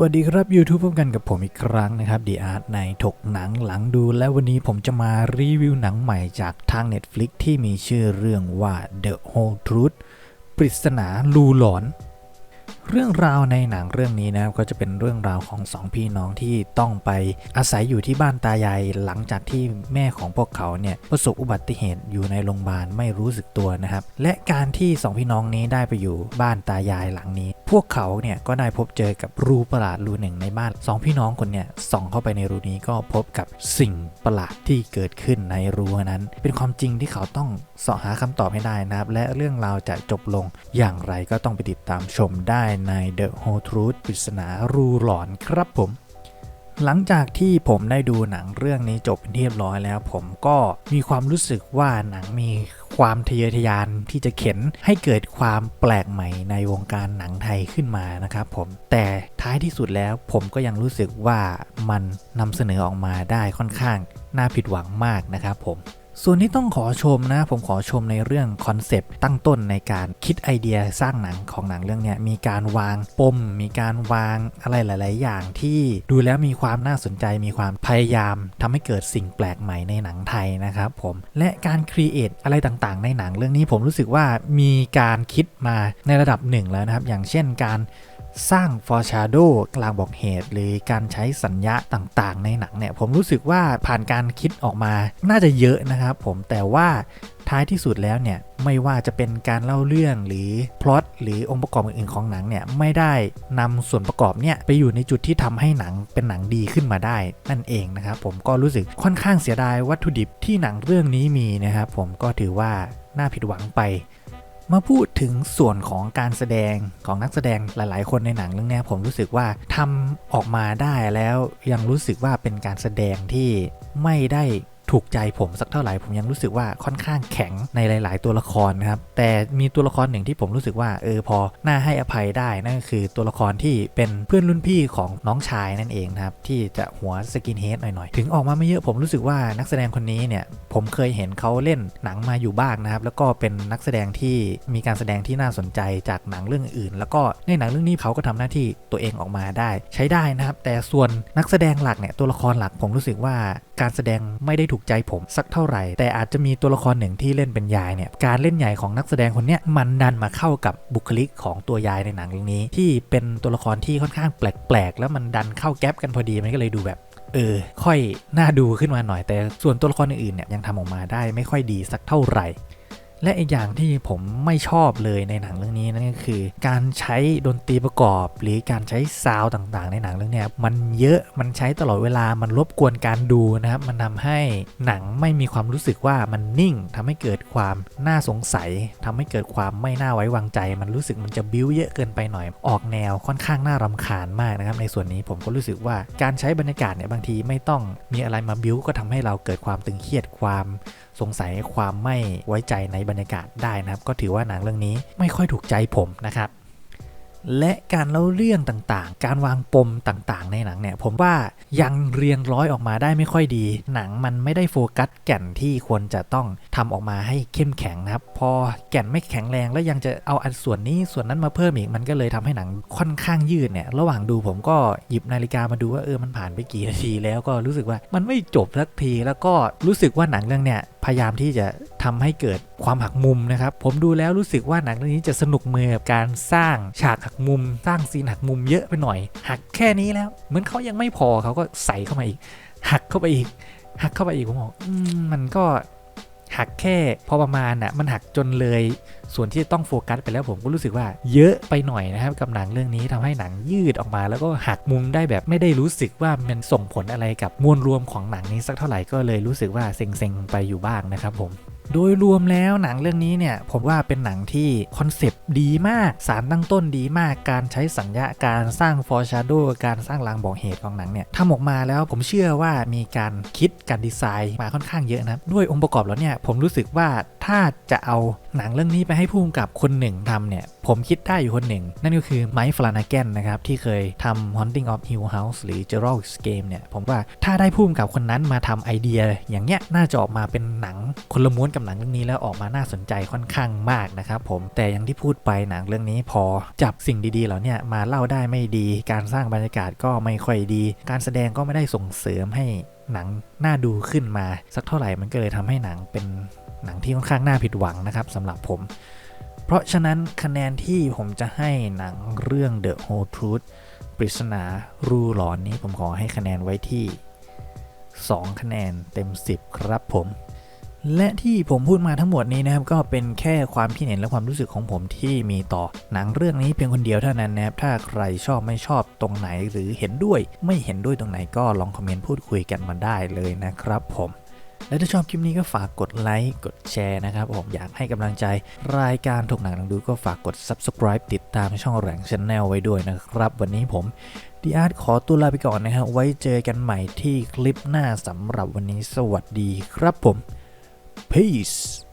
วัสดีครับ YouTube พบกันกับผมอีกครั้งนะครับดีอาร์ตในถกหนังหลังดู และวันนี้ผมจะมารีวิวหนังใหม่จากทาง Netflix ที่มีชื่อเรื่องว่า The Whole Truth ปริศนาลูหลอน เรื่องราวในหนังเรื่องนี้นะครับก็จะเป็นเรื่องราวของสองพี่น้องที่ต้องไปอาศัยอยู่ที่บ้านตายายหลังจากที่แม่ของพวกเขาเนี่ยประสบอุบัติเหตุอยู่ในโรงพยาบาลไม่รู้สึกตัวนะครับ และการที่สองพี่น้องนี้ได้ไปอยู่บ้านตายายหลังนี้ พวกเขาเนี่ยก็ได้พบเจอกับรูประหลาดรูหนึ่งในบ้านสองพี่น้องคนเนี่ยส่องเข้าไปในรูนี้ก็พบกับสิ่งประหลาดที่เกิดขึ้นในรูนั้น เป็นความจริงที่เขาต้องเสาะหาคำตอบให้ได้นะครับ และเรื่องราวจะจบลงอย่างไรก็ต้องไปติดตามชมได้ใน The Whole Truth ปริศนารูหลอนครับผม หลังจากที่ผมได้ดูหนังเรื่องนี้จบเป็นที่เรียบร้อยแล้ว ผมก็มีความรู้สึกว่าหนังมีความทะเยอทะยานที่จะเข็นให้เกิดความแปลกใหม่ในวงการหนังไทยขึ้นมานะครับผมแต่ท้ายที่สุดแล้วผมก็ยังรู้สึกว่ามันนำเสนอออกมาได้ค่อนข้างน่าผิดหวังมากนะครับผม ส่วนที่ต้องขอชมนะ ผมขอชมในเรื่องคอนเซปต์ตั้งต้นในการคิดไอเดียสร้างหนังของหนังเรื่องนี้มีการวางปม มีการวางอะไรหลาย ๆ อย่างที่ดูแล้วมีความน่าสนใจมีความพยายามทำให้เกิดสิ่งแปลกใหม่ในหนังไทยนะครับผมและการครีเอทอะไรต่าง ๆ ในหนังเรื่องนี้ผมรู้สึกว่ามีการคิดมาในระดับหนึ่งแล้วนะครับ อย่างเช่นการสร้าง foreshadow กลางบอกเหตุ หรือการใช้สัญญาต่าง ๆ ในหนังเนี่ยผมรู้สึกว่าผ่านการคิดออกมาน่าจะเยอะนะครับผมแต่ว่าท้ายที่สุดแล้วเนี่ยไม่ว่าจะเป็นการเล่าเรื่องหรือพล็อตหรือองค์ประกอบอื่นๆของหนังเนี่ยไม่ได้นำส่วนประกอบเนี่ยไปอยู่ในจุดที่ทำให้หนังเป็นหนังดีขึ้นมาได้นั่นเองนะครับผมก็รู้สึกค่อนข้างเสียดายวัตถุดิบที่หนังเรื่องนี้มีนะครับผมก็ถือว่าน่าผิดหวังไปมาพูดถึงส่วนของการแสดงของนักแสดงหลาย ๆ คนในหนังเรื่องนี้ผมรู้สึกว่าทำออกมาได้แล้วยังรู้สึกว่าเป็นการแสดงที่ไม่ได้ ถูกใจผมสักเท่าไหร่ผมยังรู้สึกว่าค่อนข้างแข็งในหลาย ๆ ตัวละครนะครับแต่มีตัวละครหนึ่งที่ผมรู้สึกว่าเออพอน่าให้อภัยได้นั่นก็คือตัวละครที่เป็นเพื่อนรุ่นพี่ของน้องชายนั่นเองนะครับที่จะหัวสกินเฮดหน่อย ๆ ถึงออกมาไม่เยอะผมรู้สึกว่านักแสดงคนนี้เนี่ยผมเคยเห็นเขาเล่นหนังมาอยู่บ้างนะครับแล้วก็เป็นนักแสดงที่มีการแสดงที่น่าสนใจจากหนังเรื่องอื่น แล้วก็ในหนังเรื่องนี้เขาก็ทำหน้าที่ตัวเองออกมาได้ ใช้ได้นะครับแต่ส่วนนักแสดงหลักเนี่ยตัวละครหลักผมรู้สึกว่า การแสดงไม่ได้ถูกใจผมสักเท่าไหร่ แต่อาจจะมีตัวละครหนึ่งที่เล่นเป็นยายเนี่ยการเล่นใหญ่ของนักแสดงคนนี้มันดันมาเข้ากับบุคลิกของตัวยายในหนังเรื่องนี้ ที่เป็นตัวละครที่ค่อนข้างแปลกๆ แล้วมันดันเข้าแก๊ปกันพอดีมันก็เลยดูแบบเออค่อยน่าดูขึ้นมาหน่อยแต่ส่วนตัวละครอื่นๆเนี่ยยังทำออกมาได้ไม่ค่อยดีสักเท่าไหร่ และอีกอย่างที่ผมไม่ชอบเลยในหนังเรื่องนี้นั่นก็คือ การใช้ดนตรีประกอบ หรือการใช้ซาวด์ต่างๆ ในหนังเรื่องนี้มันเยอะมันใช้ตลอดเวลามันรบกวนการดูนะครับมันทำให้หนังไม่มีความรู้สึกว่ามันนิ่งทำให้เกิดความน่าสงสัยทำให้เกิดความไม่น่าไว้วางใจ มันรู้สึกมันจะบิ้วเยอะเกินไปหน่อย ออกแนวค่อนข้างน่ารำคาญมากนะครับในส่วนนี้ผมก็รู้สึกว่าการใช้บรรยากาศเนี่ยบางทีไม่ต้องมีอะไรมาบิ้วก็ทำให้เราเกิดความตึงเครียดความ สงสัยความไม่ไว้ใจในบรรยากาศได้นะครับ ก็ถือว่าหนังเรื่องนี้ไม่ค่อยถูกใจผมนะครับ และการเล่าเรื่องต่างๆ การวางปมต่างๆ ในหนังเนี่ย ผมว่ายังเรียงร้อยออกมาได้ไม่ค่อยดี หนังมันไม่ได้โฟกัสแก่นที่ควรจะต้องทำออกมาให้เข้มแข็งนะครับ พอแก่นไม่แข็งแรงแล้วยังจะเอาอันส่วนนี้ส่วนนั้นมาเพิ่มอีกมันก็เลยทำให้หนังค่อนข้างยืดเนี่ยระหว่างดูผมก็หยิบนาฬิกามาดูว่าเออมันผ่านไปกี่นาทีแล้วก็รู้สึกว่ามันไม่จบสักทีแล้วก็รู้สึกว่าหนังเรื่องเนี่ยพยายามที่จะทำให้เกิดความหักมุมนะครับ ผมดูแล้วรู้สึกว่าหนังเรื่องนี้จะสนุกมือกับการสร้างฉากหักมุม สร้างซีนหักมุมเยอะไปหน่อย หักแค่นี้แล้ว เหมือนเขายังไม่พอเขาก็ใส่เข้ามาอีก หักเข้าไปอีก หักเข้าไปอีกผมบอกมันก็หักแค่พอประมาณน่ะมันหักจนเลย ส่วนที่ต้องโฟกัสไปแล้วผมก็รู้สึกว่าเยอะไปหน่อยนะครับกับหนังเรื่องนี้ทำให้หนังยืดออกมา แล้วก็หักมุมได้แบบไม่ได้รู้สึกว่ามันส่งผลอะไรกับมวลรวมของหนังนี้สักเท่าไหร่ก็เลยรู้สึกว่าเซ็งๆไปอยู่บ้างนะครับผม โดยรวมแล้วหนังเรื่องนี้เนี่ยผมว่าเป็นหนังที่คอนเซปต์ดีมาก สารตั้งต้นดีมาก การใช้สัญญาการสร้างฟอร์ชาโดการสร้างลางบอกเหตุของหนังเนี่ยทำออกมาแล้วผมเชื่อว่ามีการคิดการดีไซน์มาค่อนข้างเยอะนะด้วยองค์ประกอบแล้วเนี่ยผมรู้สึกว่าถ้าจะเอาหนังเรื่องนี้ไปให้ผู้กำกับคนหนึ่งทำเนี่ย ผมคิดได้อยู่คนหนึ่ง นั่นก็คือไมค์ฟลานาแกนนะครับ ที่เคยทำ Haunting of Hill House หรือ Gerald's Game เนี่ย ผมว่าถ้าได้พุ่มกับคนนั้นมาทำไอเดีย อย่างเงี้ยน่าจะออกมาเป็นหนังคนละม้วนกับหนังเรื่องนี้แล้วออกมาน่าสนใจค่อนข้างมากนะครับผมแต่อย่างที่พูดไปหนังเรื่องนี้พอจับสิ่งดีๆเหล่านี้มาเล่าได้ไม่ดี การสร้างบรรยากาศก็ไม่ค่อยดี การแสดงก็ไม่ได้ส่งเสริมให้หนังน่าดูขึ้นมา สักเท่าไหร่มันก็เลยทำให้หนังเป็นหนังที่ค่อนข้างน่าผิดหวังนะครับสำหรับผม เพราะฉะนั้นคะแนนที่ผมจะให้หนังเรื่อง The Whole Truth ปริศนารูหลอนนี้ผมขอให้คะแนนไว้ที่ 2 คะแนนเต็ม 10 ครับผม และที่ผมพูดมาทั้งหมดนี้นะครับ ก็เป็นแค่ความคิดเห็นและความรู้สึกของผมที่มีต่อหนังเรื่องนี้เพียงคนเดียวเท่านั้นนะครับ ถ้าใครชอบไม่ชอบตรงไหนหรือเห็นด้วย ไม่เห็นด้วยตรงไหนก็ลองคอมเมนต์พูดคุยกันมาได้เลยนะครับผม และถ้าชอบคลิปนี้ก็ฝากกดไลค์กดแชร์นะครับผมอยากให้กำลังใจรายการถกหนังลังดูก็ฝากกด subscribe ติดตามช่องแหลงช n แนลไว้ด้วยนะครับ วันนี้ผมดีอาร์ตขอตัวลาไปก่อนนะครับไว้เจอกันใหม่ที่คลิปหน้าสำหรับวันนี้สวัสดีครับผม peace